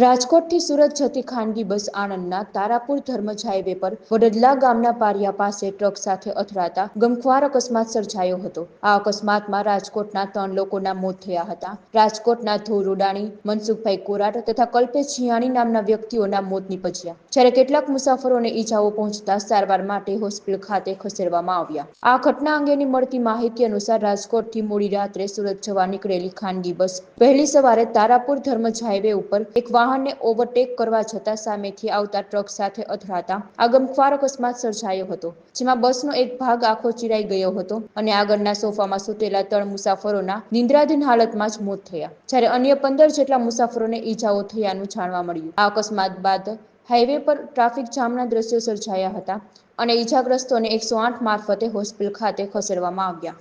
રાજકોટથી સુરત જતી ખાનગી બસ આણંદના તારાપુર ધર્મજ હાઈવે પર વડદલા ગામના પારિયા પાસે ટ્રક સાથે અથડાતા ગમખ્વાર અકસ્માત સર્જાયો હતો. આ અકસ્માતમાં રાજકોટના ત્રણ લોકોના મોત થયા હતા. રાજકોટના રૂડાણી મનસુખભાઈ કોરાટ તથા કલ્પેશ જીયાણી નામના વ્યક્તિઓના મોત નીપજ્યા. જ્યારે કેટલાક મુસાફરોને ઈજાઓ પહોંચતા સારવાર માટે હોસ્પિટલ ખાતે ખસેડવામાં આવ્યા. આ ઘટના અંગેની મળતી માહિતી અનુસાર રાજકોટથી મોડી રાત્રે સુરત જવા નીકળેલી ખાનગી બસ વહેલી સવારે તારાપુર ધર્મજ હાઈવે ઉપર એક વાહનને ઓવરટેક કરવા જતા સામેથી આવતા ટ્રક સાથે અથડાતા આગમખ્વાર અકસ્માત સર્જાયો હતો, જેમાં બસનો એક ભાગ આખો ચીરાઈ ગયો હતો અને આગળના સોફામાં સૂતેલા ત્રણ મુસાફરોના નિંદ્રાધીન હાલતમાં જ મોત થયા. જ્યારે અન્ય પંદર જેટલા મુસાફરોને ઈજાઓ થયાનું જાણવા મળ્યું. આ અકસ્માત બાદ હાઈવે પર ટ્રાફિક જામના દ્રશ્યો સર્જાયા હતા અને ઈજાગ્રસ્તોને એકસો આઠ મારફતે હોસ્પિટલ ખાતે ખસેડવામાં આવ્યા.